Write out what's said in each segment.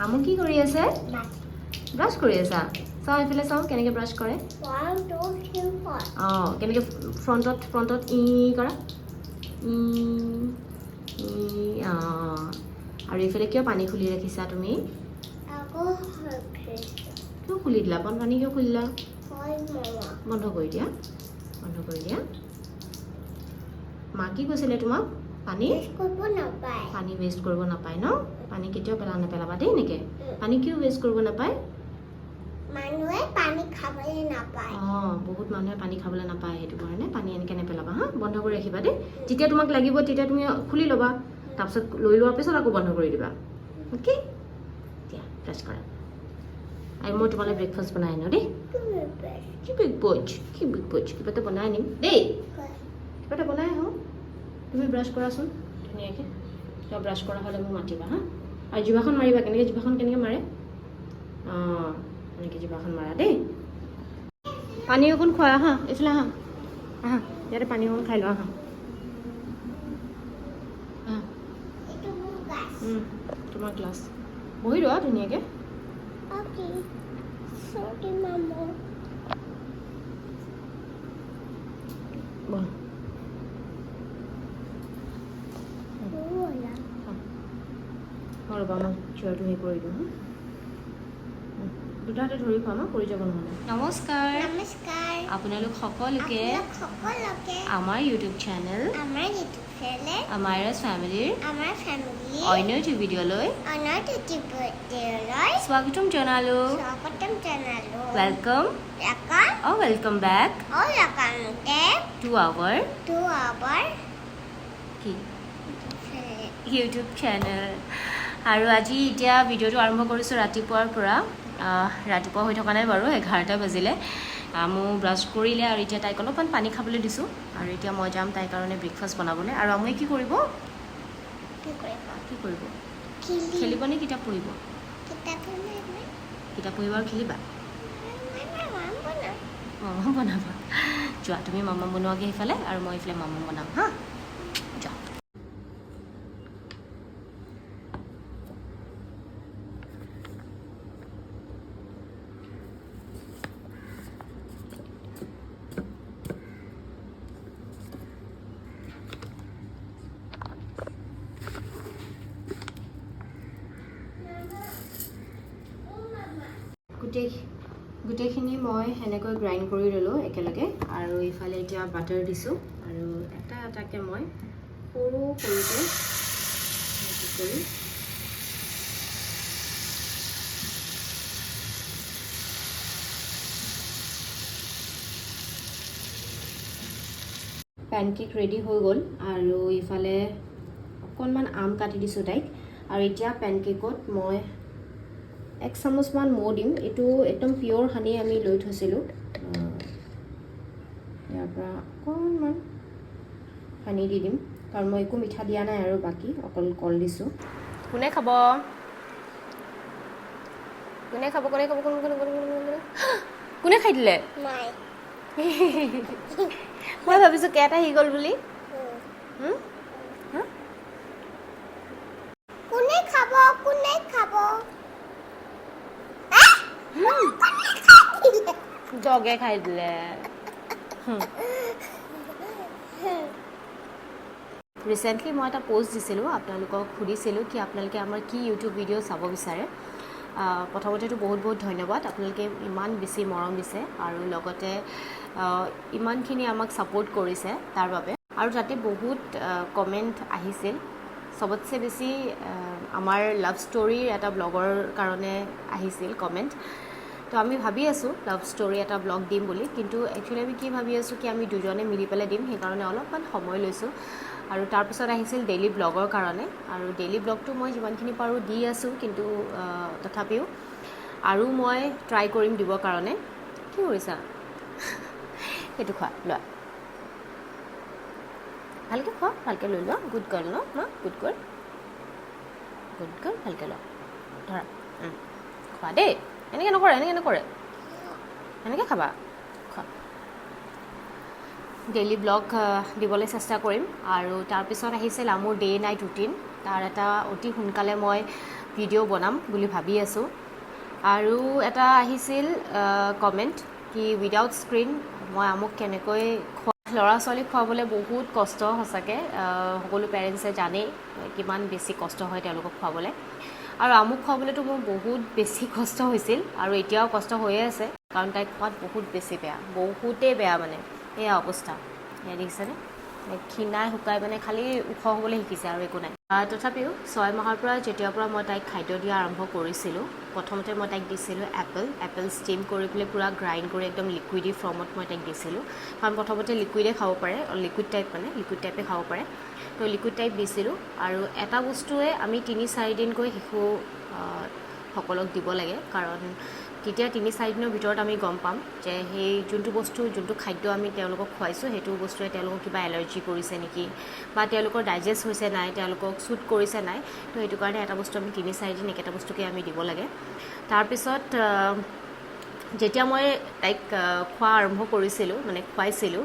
আমু কি কৰি আছে? ব্ৰাছ কৰি আছা? চাওঁ এইফালে চাওঁ কেনেকৈ ব্ৰাছ কৰে. অঁ কেনেকৈ ফ্ৰণ্টত ফ্ৰণ্টত ই কৰা? অঁ। আৰু এইফালে কিয় পানী খুলি ৰাখিছা তুমি? কিয় খুলি দিলা? বন্ধ পানী কিয় খুলিলা বন্ধ কৰি দিয়া। বন্ধ কৰি দিয়া। মা কি কৈছিলে তোমাক? পানী? পানী ৱেষ্ট কৰিব নাপায় ন? পানী কেতিয়াও পেলা নেপেলাবা দেই এনেকৈ। পানী কিয় ৱেষ্ট কৰিব নাপায়? মানুহে পানী খাবলৈ নাপায়। অঁ বহুত মানুহে পানী খাবলৈ নাপায় সেইটো কাৰণে পানী এনেকৈ নেপেলাবা হা? বন্ধ কৰি ৰাখিবা দেই। যেতিয়া তোমাক লাগিব তেতিয়া তুমি খুলি ল'বা। তাৰপিছত লৈ লোৱাৰ পিছত আকৌ বন্ধ কৰি দিবা। অ'কে দিয়া প্ৰেছ কৰা। আৰু মই তোমালৈ ব্ৰেকফাষ্ট বনাই আনো দেই। কি বিগ বজ কি বিগ বজ কিবা এটা বনাই আনিম। দেই কিবা এটা বনাই আহোঁ। তুমি ব্ৰাছ কৰাচোন। ধুনীয়াকৈ। কিবা ব্ৰাছ কৰা হ'লে মোক মাতিবা হা? আৰু জিভাখন মাৰিবা কেনেকৈ জিভাখন কেনেকৈ মাৰে? অঁ এনেকৈ জিভাখন মাৰা দেই। পানী অকণ খোৱা আহা এইফালে আহা। আহা ইয়াতে পানী অকণ খাই লোৱা আহা। তোমাৰ গ্লাছ বহি লোৱা ধুনীয়াকৈ। মামা। মই চিয়াৰটো হেৰি কৰি দিওঁ হা? উম, দুটা হাতে ধৰি খোৱা মই পৰি যাব নহ'লে। নমস্কাৰ। নমস্কাৰ। আপোনালোক সকলোকে সকলোকে আমাৰ ইউটিউব চেনেল আমাৰ ইউটিউব চেনেল আমাৰাজ ফেমিলিৰ আমাৰ ফেমিলি অন্য এটি ভিডিঅ'লৈ অনাৰ ইউটিউবলৈ স্বাগতম জনালোঁ। স্বাগতম জনালোঁ। Welcome welcome O welcome back or welcome back টু আৱাৰ to our কি. ইউটিউব চেনেল আৰু আজি এতিয়া ভিডিঅ'টো আৰম্ভ কৰিছোঁ ৰাতিপুৱাৰ পৰা। ৰাতিপুৱা হৈ থকা নাই বাৰু এঘাৰটা বাজিলে। মোৰ ব্ৰাছ কৰিলে আৰু এতিয়া তাইক অলপমান পানী খাবলৈ দিছোঁ। আৰু এতিয়া মই যাম তাইৰ কাৰণে ব্ৰেকফাষ্ট বনাবলৈ। আৰু আমুৱে কি কৰিব? কি কৰিব? খেলিব নে কিতাপ পঢ়িব। কিতাপ পঢ়িব আৰু খেলিবা। মামা বনাবা। যোৱা তুমি মামা বনোৱাগৈ সেইফালে আৰু মই এইফালে মামা বনাম হা যোৱা গোটেই গোটেইখিনি মই সেনেকৈ গ্ৰাইণ্ড কৰি ল'লোঁ একেলগে। আৰু ইফালে এতিয়া বাটাৰ দিছোঁ। আৰু এটা এটাকৈ মই সৰু সৰুকৈ কৰি পেনকেক ৰেডি হৈ গ'ল। আৰু ইফালে অকণমান আম কাটি দিছোঁ তাইক। আৰু এতিয়া পেনকেকত মই এক চামুচমান মৌ দিম এইটো একদম পিয়'ৰ সানি আমি লৈ থৈছিলোঁ ইয়াৰ পৰা অকণমান সানি দি দিম কাৰণ মই একো মিঠা দিয়া নাই আৰু বাকী অকল কল দিছোঁ কোনে খাব কোনে খাব কোনে খাব কোনে কোনে কোনে কোনে কোনে কোনে খাই দিলে। মই ভাবিছোঁ কেট আহি গ'ল বুলি? কোনে খাব কোনে খাব জগে খাই দিলে ৰিচেণ্টলি মই এটা পষ্ট দিছিলোঁ আপোনালোকক সুধিছিলোঁ কি আপোনালোকে আমাৰ কি ইউটিউব ভিডিঅ' চাব বিচাৰে। প্ৰথমতেতো বহুত বহুত ধন্যবাদ আপোনালোকে ইমান বেছি মৰম দিছে আৰু লগতে ইমানখিনি আমাক ছাপোৰ্ট কৰিছে তাৰ বাবে। আৰু তাতে বহুত কমেণ্ট আহিছিল। চবতছে বেছি আমাৰ লাভ ষ্টৰীৰ এটা ব্লগৰ কাৰণে আহিছিল কমেণ্ট তো আমি ভাবি আছোঁ লাভ ষ্টৰী এটা ব্লগ দিম বুলি। কিন্তু একচুৱেলি আমি কি ভাবি আছোঁ কি আমি দুজনে মিলি পেলাই দিম সেইকাৰণে অলপমান সময় লৈছোঁ। আৰু তাৰপিছত আহিছিল ডেইলি ব্লগৰ কাৰণে। আৰু ডেইলি ব্লগটো মই যিমানখিনি পাৰোঁ দি আছোঁ কিন্তু তথাপিও। আৰু মই ট্ৰাই কৰিম দিবৰ কাৰণে। কি কৰিছা? সেইটো খোৱা লোৱা। ভালকৈ খোৱা ভালকৈ লৈ লোৱা। গুড গাৰ্ল ন? মা গুড গাৰ্ল গুড গাৰ্ল ভালকৈ লোৱা। ধৰা। খোৱা দেই। এনেকৈ নকৰে এনেকৈ নকৰে। এনেকৈ খাবা। ডেইলি ব্লগ দিবলৈ চেষ্টা কৰিম। আৰু তাৰপিছত আহিছিল মোৰ ডে' নাইট ৰুটিন তাৰ এটা অতি সোনকালে মই ভিডিঅ' বনাম বুলি ভাবি আছোঁ। আৰু এটা আহিছিল কমেণ্ট কি উইদাউট স্ক্ৰীণ মই আমুক কেনেকৈ খোৱা ল'ৰা ছোৱালীক খুৱাবলৈ বহুত কষ্ট সঁচাকৈ। সকলো পেৰেণ্টছে জানেই কিমান বেছি কষ্ট হয় তেওঁলোকক খুৱাবলৈ। আৰু আমুক খুৱাবলৈতো মোৰ বহুত বেছি কষ্ট হৈছিল আৰু এতিয়াও কষ্ট হৈয়ে আছে। কাৰণ তাইক খোৱাত বহুত বেছি বেয়া বহুতেই বেয়া মানে এয়া অৱস্থা। এয়া দেখিছেনে ক্ষীণাই শুকাই মানে খালি ওখ হ'বলৈ শিকিছে আৰু একো নাই। তথাপিও ছয় মাহৰ পৰা যেতিয়াৰ পৰা মই তাইক খাদ্য দিয়া আৰম্ভ কৰিছিলোঁ, প্ৰথমতে মই তাইক দিছিলোঁ এপল। এপল ষ্টিম কৰি পেলাই পূৰা গ্ৰাইণ্ড কৰি একদম লিকুইডি ফৰ্মত মই তাইক দিছিলোঁ। কাৰণ প্ৰথমতে লিকুইডে খাব পাৰে, লিকুইড টাইপ মানে লিকুইড টাইপে খাব পাৰে। তো লিকুইড টাইপ দিছিলোঁ আৰু এটা বস্তুৱে আমি তিনি চাৰিদিনকৈ শিশু আহ, সকলক দিব লাগে। কাৰণ তেতিয়া তিনি চাৰিদিনৰ ভিতৰত আমি গম পাম যে সেই যোনটো বস্তু যোনটো খাদ্য আমি তেওঁলোকক খুৱাইছোঁ সেইটো বস্তুৱে তেওঁলোকক কিবা এলাৰ্জি কৰিছে নেকি বা তেওঁলোকৰ ডাইজেষ্ট হৈছে নাই তেওঁলোকক শ্বুট কৰিছে নাই তো সেইটো কাৰণে এটা বস্তু আমি তিনি চাৰিদিন একেটা বস্তুকে আমি দিব লাগে। তাৰপিছত যেতিয়া মই তাইক খোৱা আৰম্ভ কৰিছিলোঁ মানে খুৱাইছিলোঁ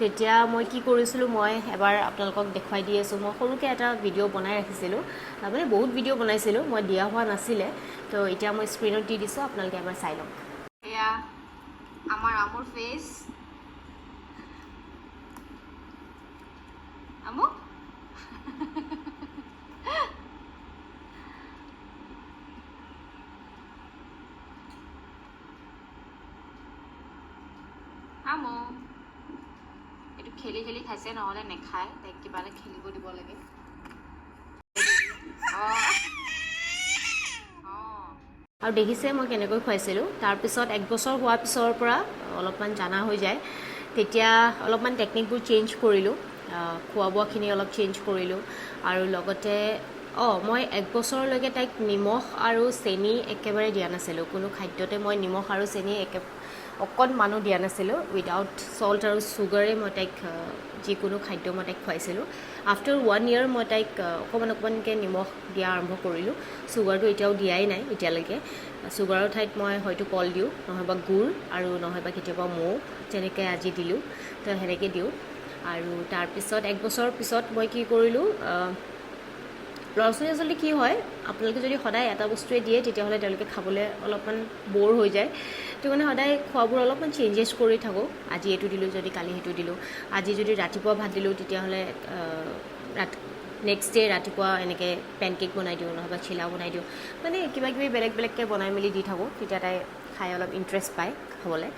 তেতিয়া মই কি কৰিছিলোঁ মই এবাৰ আপোনালোকক দেখুৱাই দি আছোঁ। মই সৰুকৈ এটা ভিডিঅ' বনাই ৰাখিছিলোঁ। মানে বহুত ভিডিঅ' বনাইছিলোঁ মই দিয়া হোৱা নাছিলে। তো এতিয়া মই স্ক্ৰীণত দি দিছোঁ আপোনালোকে এবাৰ চাই লওক। এয়া আমাৰ আমুৰ ফেচ আমু আমু এইটো খেলি খেলি খাইছে নহ'লে নেখায়। তাইক কিবা এটা খেলিব দিব লাগে। আৰু দেখিছে মই কেনেকৈ খুৱাইছিলোঁ? তাৰপিছত এক বছৰ হোৱাৰ পিছৰ পৰা অলপমান জানা হৈ যায়। তেতিয়া অলপমান টেকনিকবোৰ চেঞ্জ কৰিলোঁ। খোৱা বোৱাখিনি অলপ চেঞ্জ কৰিলোঁ। আৰু লগতে অঁ মই এক বছৰলৈকে তাইক নিমখ আৰু চেনি একেবাৰে দিয়া নাছিলোঁ। কোনো খাদ্যতে মই নিমখ আৰু চেনি একে অকণমানো দিয়া নাছিলোঁ উইদাউট চল্ট আৰু চুগাৰে মই তাইক যিকোনো খাদ্য মই তাইক খুৱাইছিলোঁ। আফটাৰ ওৱান ইয়েৰ মই তাইক অকণমান অকণমানকৈ নিমখ দিয়া আৰম্ভ কৰিলোঁ। চুগাৰটো এতিয়াও দিয়াই নাই এতিয়ালৈকে। চুগাৰৰ ঠাইত মই হয়তো কল দিওঁ নহয়বা গুড় আৰু নহয়বা কেতিয়াবা মৌ যেনেকৈ আজি দিলোঁ তো সেনেকৈ দিওঁ। আৰু তাৰপিছত এক বছৰৰ পিছত মই কি কৰিলোঁ ল'ৰা ছোৱালী আচলতে কি হয়, আপোনালোকে যদি সদায় এটা বস্তুৱে দিয়ে, তেতিয়াহ'লে তেওঁলোকে খাবলৈ অলপমান ব'ৰ হৈ যায়। সেইটো কাৰণে সদায় খোৱাবোৰ অলপমান চেঞ্জেছ কৰি থাকোঁ। আজি এইটো দিলোঁ, যদি কালি সেইটো দিলোঁ। আজি যদি ৰাতিপুৱা ভাত দিলোঁ, তেতিয়াহ'লে ৰাতি নেক্সট ডে' ৰাতিপুৱা এনেকৈ পেনকেক বনাই দিওঁ, নহ'বা চিলা বনাই দিওঁ। মানে কিবা কিবি বেলেগ বেলেগকৈ বনাই মেলি দি থাকোঁ, তেতিয়া তাই খাই অলপ ইণ্টাৰেষ্ট পায় খাবলৈ।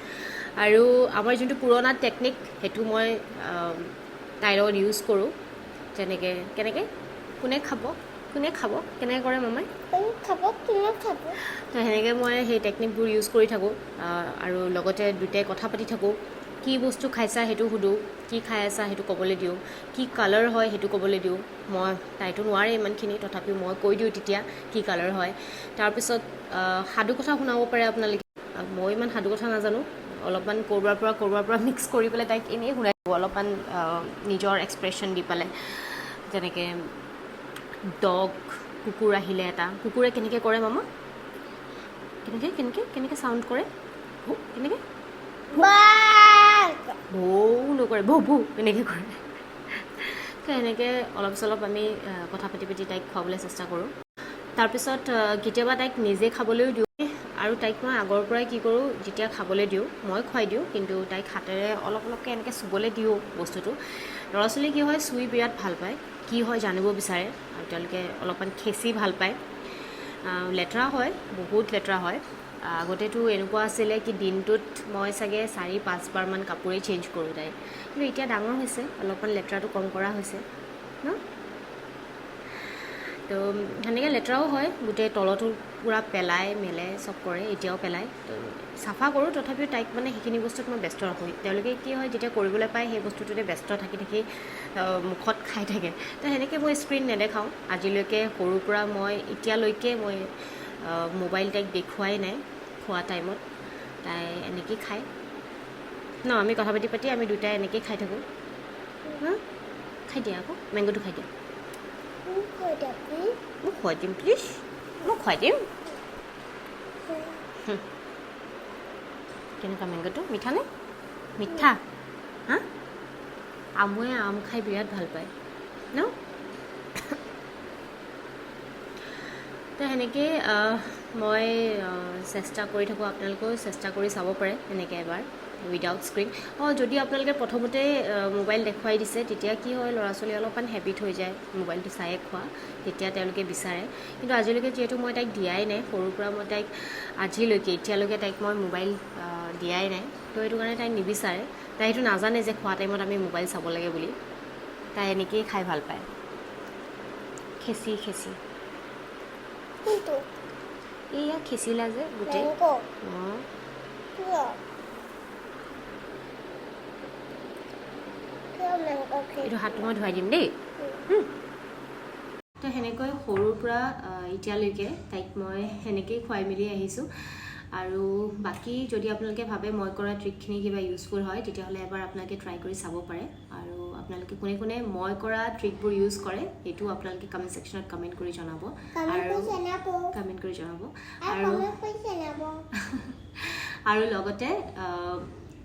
আৰু আমাৰ যোনটো পুৰণা টেকনিক সেইটো মই তাইৰ লগত ইউজ কৰোঁ। যেনেকৈ, কেনেকৈ? কোনে খাব? কোনে খাব? কেনেকৈ কৰে মামাই? কোন খাব? কোনে খাব? তো সেনেকৈ মই সেই টেকনিকবোৰ ইউজ কৰি থাকোঁ। আৰু লগতে দুটাই কথা পাতি থাকোঁ। কি বস্তু খাইছা সেইটো সুধোঁ। কি খাই আছা সেইটো ক'বলৈ দিওঁ। কি কালাৰ হয় সেইটো ক'বলৈ দিওঁ। মই তাইতো নোৱাৰে ইমানখিনি তথাপিও মই কৈ দিওঁ তেতিয়া কি কালাৰ হয়। তাৰপিছত আহ, সাধু কথা শুনাব পাৰে আপোনালোকে। মই ইমান সাধু কথা নাজানো। অলপমান ক'ৰবাৰ পৰা ক'ৰবাৰ পৰা মিক্স কৰি পেলাই তাইক এনেই শুনাই দিওঁ। অলপমান নিজৰ এক্সপ্ৰেশ্যন দি পেলাই। যেনেকৈ ডগ কুকুৰ আহিলে এটা। কুকুৰে কেনেকৈ কৰে মামা? কেনেকৈ কেনেকৈ কেনেকৈ চাউণ্ড কৰে? ভৌ কেনেকৈ? ভৌ। নকৰে ভৌ ভৌ এনেকৈ কৰে। তো এনেকৈ অলপ চলপ আমি কথা পাতি পাতি তাইক খুৱাবলৈ চেষ্টা কৰোঁ। তাৰপিছত কেতিয়াবা তাইক নিজে খাবলৈও দিওঁ। আৰু তাইক মই আগৰ পৰাই কি কৰোঁ যেতিয়া খাবলৈ দিওঁ মই খুৱাই দিওঁ কিন্তু তাইক হাতেৰে অলপ অলপকৈ এনেকৈ চুবলৈ দিওঁ বস্তুটো। ল'ৰা ছোৱালী কি হয় চুই বিৰাট ভাল পায়। কি হয় জানিব বিচাৰে। আৰু তেওঁলোকে অলপমান খেচি ভালো পায়। লেতেৰা হয়, বহুত লেতেৰা হয়। আগতেতো এনেকুৱা আছিলে কি দিনটোত মই চাগে চাৰি, পাঁচবাৰমান কাপোৰেই চেঞ্জ কৰোঁ তাই। কিন্তু এতিয়া ডাঙৰ হৈছে, অলপমান লেতেৰাটো কম কৰা হৈছে, ন? তো, সেনেকৈ লেতেৰাও হয়, গোটেই তলতো পূৰা পেলাই মেলে চব কৰে এতিয়াও পেলায়। তো চাফা কৰোঁ তথাপিও তাইক মানে সেইখিনি বস্তুত মই ব্যস্ত ৰাখোঁ। তেওঁলোকে কি হয় যেতিয়া কৰিবলৈ পায় সেই বস্তুটোতে ব্যস্ত থাকি থাকি মুখত খাই থাকে। তো সেনেকৈ মই স্ক্ৰীণ নেদেখাওঁ। আজিলৈকে সৰুৰ পৰা মই এতিয়ালৈকে মই মোবাইল তাইক দেখুৱাই নাই খোৱা টাইমত। তাই এনেকেই খায়। ন আমি কথা পাতি পাতি আমি দুটাই এনেকেই খাই থাকোঁ। খাই দিয়া আকৌ। মেংগ'টো খাই দিয়া। মোক খুৱাই দিম প্লিজ মোক খুৱাই দিম কেনেকুৱা মেংগ'টো মিঠানে মিঠা হা আমুৱে আম খাই বিৰাট ভালো পায় ন তো সেনেকৈ আহ, মই চেষ্টা কৰি থাকোঁ আপোনালোকেও চেষ্টা কৰি চাব পাৰে এনেকৈ এবাৰ। উইদাউট স্ক্ৰীণ অঁ যদি আপোনালোকে প্ৰথমতে মোবাইল দেখুৱাই দিছে তেতিয়া কি হয় ল'ৰা ছোৱালী অলপমান হেবিট হৈ যায় মোবাইলটো চায়ে খোৱা তেতিয়া তেওঁলোকে বিচাৰে। কিন্তু আজিলৈকে যিহেতু মই তাইক দিয়াই নাই সৰুৰ পৰা মই তাইক আজিলৈকে এতিয়ালৈকে তাইক মই মোবাইল দিয়াই নাই। তো সেইটো কাৰণে তাই নিবিচাৰে। তাই সেইটো নাজানে যে খোৱা টাইমত আমি মোবাইল চাব লাগে বুলি। তাই এনেকেই খাই ভাল পায়। খেচি খেচি। এইয়া খেচিলা যে গোটেই। অঁ। এইটো হাতটো মই ধুৱাই দিম দেই। তো সেনেকৈ সৰুৰ পৰা এতিয়ালৈকে তাইক মই সেনেকেই খুৱাই মেলি আহিছোঁ। আৰু বাকী যদি আপোনালোকে ভাবে মই কৰা ট্ৰিকখিনি কিবা ইউজফুল হয় তেতিয়াহ'লে এবাৰ আপোনালোকে ট্ৰাই কৰি চাব পাৰে। আৰু আপোনালোকে কোনে কোনে মই কৰা ট্ৰিকবোৰ ইউজ কৰে সেইটোও আপোনালোকে কমেণ্ট ছেকশ্যনত কমেণ্ট কৰি জনাব। আৰু কমেণ্ট কৰি জনাব। আৰু আৰু লগতে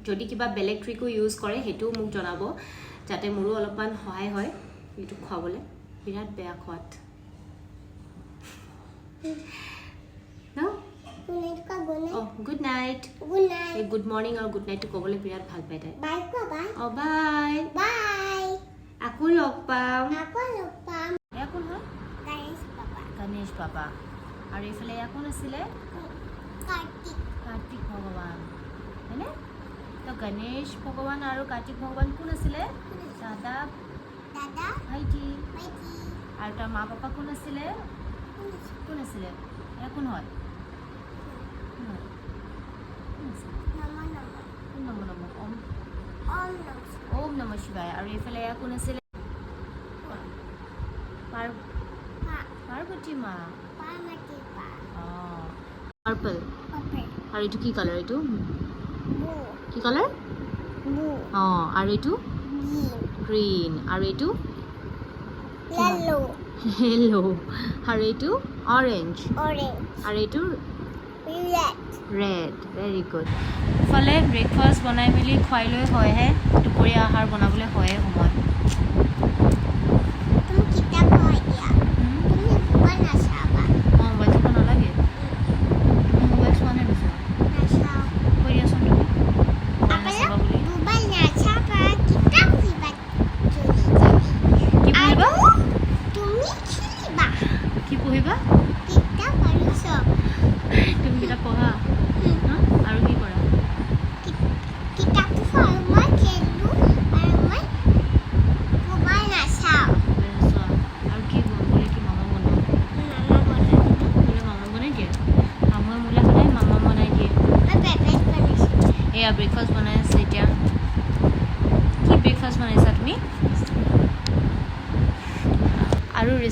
যদি কিবা বেলেগ ট্ৰিকো ইউজ কৰে সেইটোও মোক জনাব। যাতে মোৰো অলপমান সহায় হয় এইটো খুৱাবলৈ। বিৰাট বেয়া খোৱাত। Good night. গুড মৰ্ণিং আৰু গুড নাইটটো ক'বলৈ বিৰাট ভালো পায় তাই। অঁ বাই। বাই। আকৌ লগ পাম। এয়া কোন হয়? গণেশ বাবা আৰু এইফালে এয়া কোন আছিলে? কাৰ্তিক ভগৱান। হয়নে? তো গণেশ ভগৱান আৰু কাৰ্তিক ভগৱান কোন আছিলে? দাদা দাদা ভাইটি ভাইটি। আৰু তাৰ মা পাপা কোন আছিলে? কোন আছিলে? এয়া কোন হয়? কোন হয়? কোন আছিলে? নমো নমো। কোন নম নম? ওম। ওম নমঃ ওম নম শিৱায়। আৰু এইফালে এয়া কোন আছিলে? পাৰ পা পাৰ্বতী মা। পা মাটি পা অঁ। পাৰ্পল। পাপে আৰু এইটো কি কালাৰ এইটো? বু কি কালাৰ অঁ আৰু এইটো? গ্ৰীণ। আৰু এইটো? লালো হেল্ল' আৰু এইটো? অৰেঞ্জ আৰু এইটো? ৰেড ৰেড ভেৰি গুড ইফালে ব্ৰেকফাষ্ট বনাই মেলি খুৱাই লৈ হয়হে দুপৰীয়া আহাৰ বনাবলৈ হয়ে সময়।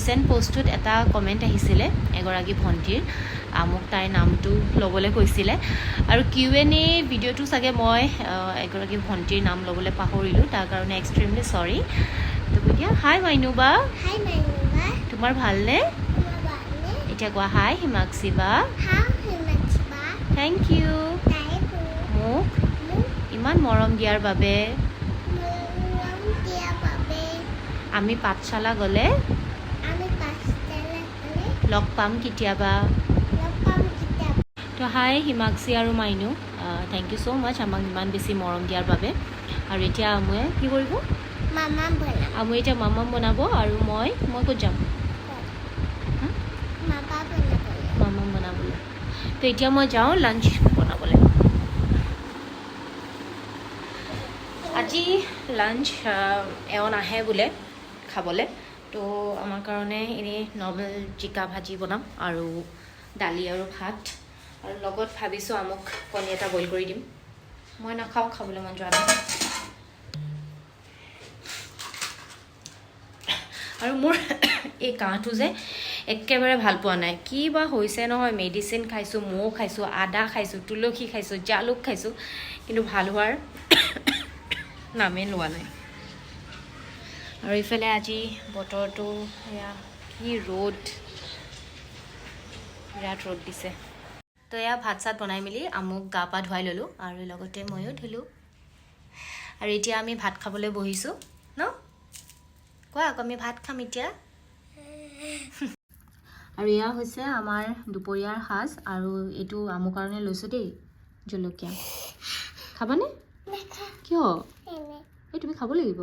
ৰিচেণ্ট পষ্টটোত এটা কমেণ্ট আহিছিলে এগৰাকী ভণ্টিৰ। মোক তাইৰ নামটো ল'বলৈ কৈছিলে। আৰু কিউ এন এ ভিডিঅ'টো চাগে মই এগৰাকী ভণ্টিৰ নাম ল'বলৈ পাহৰিলোঁ। তাৰ কাৰণে এক্সট্ৰিমলি চৰি এতিয়া হাই মাইনু বা মাইনুবা। তোমাৰ ভালনে? এতিয়া কোৱা হাই হিমাক্ষী বা থেংক ইউ মোক ইমান মৰম দিয়াৰ বাবে। আমি পাঠশালা গ'লে লগ পাম কেতিয়াবা। তো হাই হিমাক্ষী আৰু মাইনু। থেংক ইউ ছ' মাছ আমাক ইমান বেছি মৰম দিয়াৰ বাবে। আৰু এতিয়া আমুৱে কি কৰিব? আমুৱে এতিয়া মামাম বনাব আৰু মই মই ক'ত যাম? মামাম বনাবলৈ। তো এতিয়া মই যাওঁ লাঞ্চ বনাবলৈ। আজি লাঞ্চ এওঁ নাহে বোলে খাবলৈ। তো আমাৰ কাৰণে এনেই নৰ্মেল জিকা ভাজি বনাম আৰু দালি আৰু ভাত। আৰু লগত ভাবিছোঁ আমুক কণী এটা বইল কৰি দিম। মই নাখাওঁ খাবলৈ মন যোৱা নাই। আৰু মোৰ এই কাহটো যে একেবাৰে ভাল পোৱা নাই। কি বা হৈছে নহয় মেডিচিন খাইছোঁ মৌ খাইছোঁ আদা খাইছোঁ তুলসী খাইছোঁ জালুক খাইছোঁ কিন্তু ভাল হোৱাৰ নামেই লোৱা নাই। আৰু ইফালে আজি বতৰটো এয়া কি ৰ'দ। বিৰাট ৰ'দ দিছে। তো এয়া ভাত চাত বনাই মেলি আমুক গা পা ধুৱাই ল'লোঁ আৰু লগতে ময়ো ধুলোঁ। আৰু এতিয়া আমি ভাত খাবলৈ বহিছোঁ ন? কোৱা আকৌ আমি ভাত খাম এতিয়া। আৰু এয়া হৈছে আমাৰ দুপৰীয়াৰ সাজ আৰু এইটো আমুৰ কাৰণে লৈছোঁ দেই জলকীয়া। খাবানে? কিয়? এই তুমি খাব লাগিব।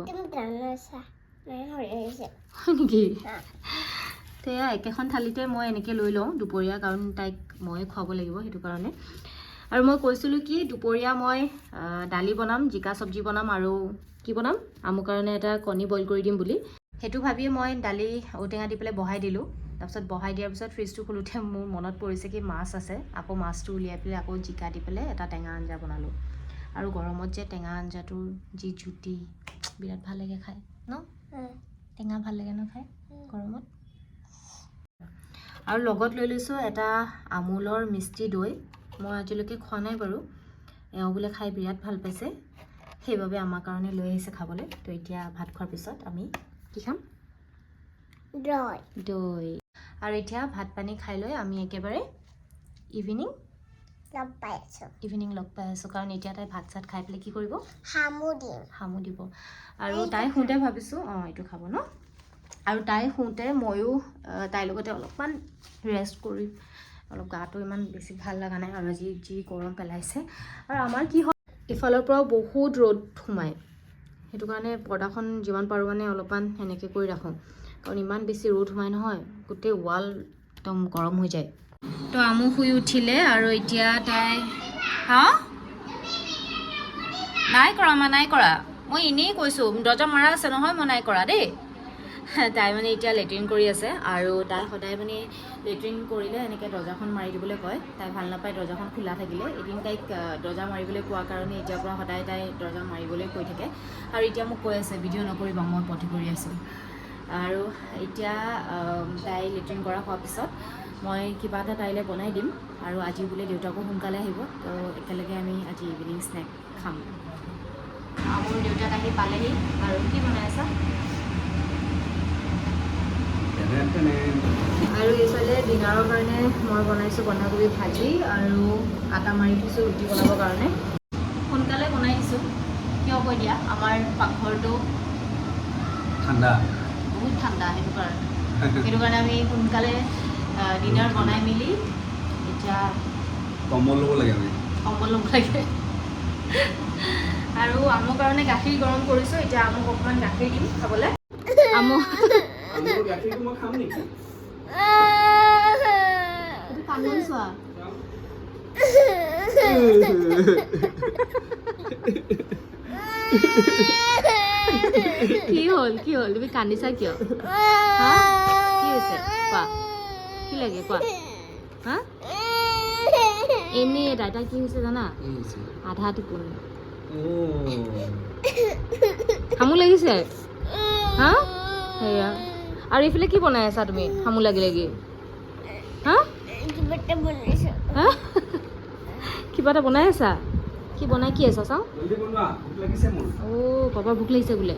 হয় নেকি? এয়া একেখন থালিতে মই এনেকৈ লৈ লওঁ দুপৰীয়া কাৰণ তাইক ময়ে খুৱাব লাগিব সেইটো কাৰণে। আৰু মই কৈছিলোঁ কি দুপৰীয়া মই দালি বনাম জিকা চব্জি বনাম আৰু কি বনাম? আমুৰ কাৰণে এটা কণী বইল কৰি দিম বুলি। সেইটো ভাবিয়ে মই দালি ঔটেঙা দি পেলাই বহাই দিলোঁ। তাৰপিছত বহাই দিয়াৰ পিছত ফ্ৰিজটো খোলোতে মোৰ মনত পৰিছে কি মাছ আছে। আকৌ মাছটো উলিয়াই পেলাই আকৌ জিকা দি পেলাই এটা টেঙা আঞ্জা বনালোঁ। আৰু গৰমত যে টেঙা আঞ্জাটোৰ যি জুতি বিৰাট ভাল লাগে খাই ন? টেঙা ভাল লাগে ন খাই? গৰমত? আৰু লগত লৈ লৈছোঁ এটা আমুলৰ মিষ্টি দৈ। মই আজিলৈকে খোৱা নাই বাৰু। এওঁ বোলে খাই বিৰাট ভাল পাইছে। সেইবাবে আমাৰ কাৰণে লৈ আহিছে খাবলৈ। তো এতিয়া ভাত খোৱাৰ পিছত আমি কি খাম? দৈ। দৈ। আৰু এতিয়া ভাত পানী খাই লৈ আমি একেবাৰে ইভিনিং লগ পাই আছো ইভিনিং লগ পাই আছোঁ কাৰণ এতিয়া তাই ভাত চাত খাই পেলাই কি কৰিব? হামু দিম। দিব। আৰু তাই শুওঁতে ভাবিছোঁ অঁ এইটো খাব ন? আৰু তাই শুওঁতে ময়ো তাইৰ লগতে অলপমান ৰেষ্ট কৰি অলপ গাটো ইমান বেছি ভাল লগা নাই আৰু আজি যি গৰম পেলাইছে। আৰু আমাৰ কি হয় ইফালৰ পৰাও বহুত ৰ'দ সোমায় সেইটো কাৰণে পৰ্দাখন যিমান পাৰোঁ মানে অলপমান সেনেকৈ কৰি ৰাখোঁ। কাৰণ ইমান বেছি ৰ'দ সোমায় নহয় গোটেই ৱাল একদম গৰম হৈ যায়। তো আমু শুই উঠিলে আৰু এতিয়া তাই হা? নাই কৰা মা নাই কৰা। মই এনেই কৈছোঁ দৰ্জা মৰা আছে নহয় মই নাই কৰা দেই। তাই মানে এতিয়া লেট্ৰিন কৰি আছে আৰু তাই সদায় মানে লেট্ৰিন কৰিলে এনেকৈ দৰ্জাখন মাৰি দিবলৈ কয়। তাই ভাল নাপায় দৰ্জাখন খোলা থাকিলে। এদিন তাইক দৰ্জা মাৰিবলৈ কোৱাৰ কাৰণে এতিয়াৰ পৰা সদায় তাই দৰ্জা মাৰিবলৈ কৈ থাকে। আৰু এতিয়া মোক কৈ আছে ভিডিঅ' নকৰিবা মই পথি কৰি আছোঁ। আৰু এতিয়া তাই লেট্ৰিন কৰা হোৱাৰ পিছত মই কিবা এটা তাইলৈ বনাই দিম আৰু আজি বোলে দেউতাকো সোনকালে আহিব তো একেলগে আমি আজি ইভিনিং স্নেক খাম। মোৰ দেউতাক আহি পালেহি। আৰু কি বনাই আছা? আৰু এইফালে ডিনাৰৰ কাৰণে মই বনাইছোঁ বন্ধাকবি ভাজি আৰু আটা মাৰি থৈছোঁ ৰুটি বনাবৰ কাৰণে। সোনকালে বনাই দিছোঁ। কিয় কৈ দিয়া? আমাৰ পাকঘৰটো ঠাণ্ডা। বহুত ঠাণ্ডা সেইটো কাৰণে। সেইটো কাৰণে আমি সোনকালে ডিনাৰ বনাই মেলি এতিয়া কম্বল ল'ব লাগে আমি। কম্বল ল'ব লাগে। আৰু আমৰ কাৰণে গাখীৰ গৰম কৰিছোঁ এতিয়া আমক অকণমান গাখীৰ দিম খাবলৈ। আমক গাখীৰটো মই খাম নেকি? চোৱা। কি হ'ল? কি হ'ল? তুমি কান্দিছা কিয়? হা? কি হৈছে? কোৱা। কি লাগে? কোৱা। হা? এনেই দাদা কি হৈছে জানা? আধা টোপনি। হামু লাগিছে? হা? সেয়া। আৰু এইফালে কি বনাই আছা তুমি? হামু লাগি লাগি। হা? কিবা এটা বনাই আছা। কি বনাই কি আছা চাওঁ? অ' পাপাৰ ভোক লাগিছে বোলে।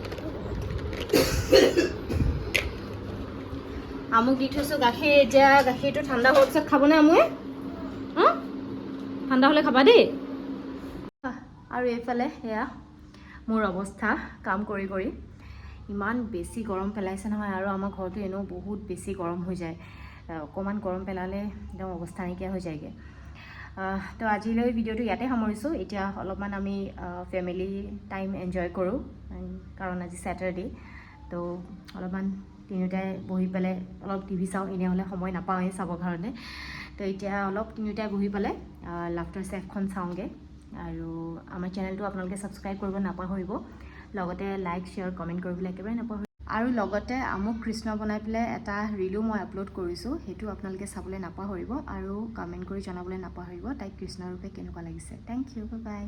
আমুক দি থৈছোঁ গাখীৰ এতিয়া গাখীৰটো ঠাণ্ডা হোৱাৰ পিছত খাবনে আমুৱে ঠাণ্ডা হ'লে খাবা দেই। আৰু এইফালে সেয়া মোৰ অৱস্থা কাম কৰি কৰি। ইমান বেছি গৰম পেলাইছে নহয় আৰু আমাৰ ঘৰটো এনেও বহুত বেছি গৰম হৈ যায়। অকণমান গৰম পেলালে একদম অৱস্থা নাইকিয়া হৈ যায়গৈ। তো আজিলৈ ভিডিঅ'টো ইয়াতে সামৰিছোঁ। এতিয়া অলপমান আমি ফেমিলি টাইম এনজয় কৰোঁ। কাৰণ আজি ছেটাৰডে তো অলপমান তিনিওটাই বহি পেলাই অলপ টিভি চাওঁ এনেহ'লে সময় নাপাওঁৱেই চাবৰ কাৰণে। তো এতিয়া অলপ তিনিওটাই বহি পেলাই লাফটাৰ চেফখন চাওঁগৈ। আৰু আমাৰ চেনেলটো আপোনালোকে ছাবস্ক্ৰাইব কৰিব নাপাহৰিব। লগতে লাইক শ্বেয়াৰ কমেণ্ট কৰিবলৈ একেবাৰে নাপাহৰিব। আৰু লগতে আমুক কৃষ্ণ বনাই পেলাই এটা ৰিলো মই আপলোড কৰিছোঁ সেইটো আপোনালোকে চাবলৈ নাপাহৰিব আৰু কমেণ্ট কৰি জনাবলৈ নাপাহৰিব। তাইক কৃষ্ণৰূপে কেনেকুৱা লাগিছে। Thank U bye bye